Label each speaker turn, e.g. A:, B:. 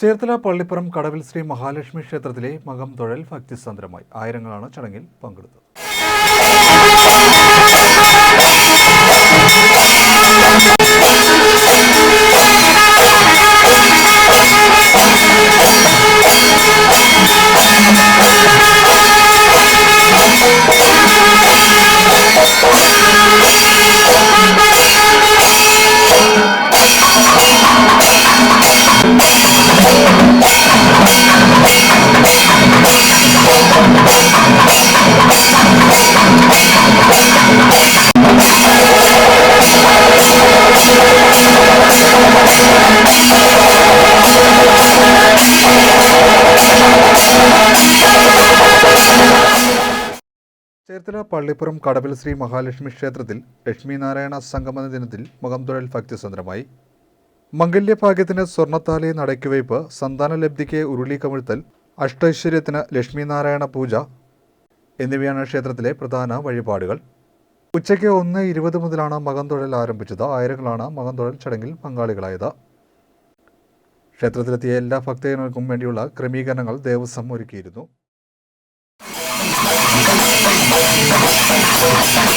A: ചേർത്തല പള്ളിപ്പുറം കടവിൽ ശ്രീ മഹാലക്ഷ്മി ക്ഷേത്രത്തിലെ മകം തൊഴൽ ഭക്തിസന്ദ്രമായി ആയിരങ്ങളാണ് ചടങ്ങിൽ പങ്കെടുത്തത്. ചേർത്തല പള്ളിപ്പുറം കടവിൽ ശ്രീ മഹാലക്ഷ്മി ക്ഷേത്രത്തിൽ ലക്ഷ്മീനാരായണ സംഗമന ദിനത്തിൽ മുഖം തുഴൽ ഭക്തിസന്ദ്രമായി മംഗല്യഭാഗ്യത്തിന് സ്വർണത്താലി നടയ്ക്കുവയ്പ് സന്താനലബ്ധിക്ക് ഉരുളി കമിഴ്ത്തൽ അഷ്ടൈശ്വര്യത്തിന് ലക്ഷ്മീനാരായണ പൂജ എന്നിവയാണ് ക്ഷേത്രത്തിലെ പ്രധാന വഴിപാടുകൾ. ഉച്ചയ്ക്ക് ഒന്ന് ഇരുപത് മുതലാണ് മകം തൊഴൽ ആരംഭിച്ചത്. ആയിരങ്ങളാണ് മകം തൊഴൽ ചടങ്ങിൽ പങ്കാളികളായത്. ക്ഷേത്രത്തിലെത്തിയ എല്ലാ ഭക്തജനങ്ങൾക്കും വേണ്ടിയുള്ള ക്രമീകരണങ്ങൾ ദേവസ്വം ഒരുക്കിയിരുന്നു.
B: Música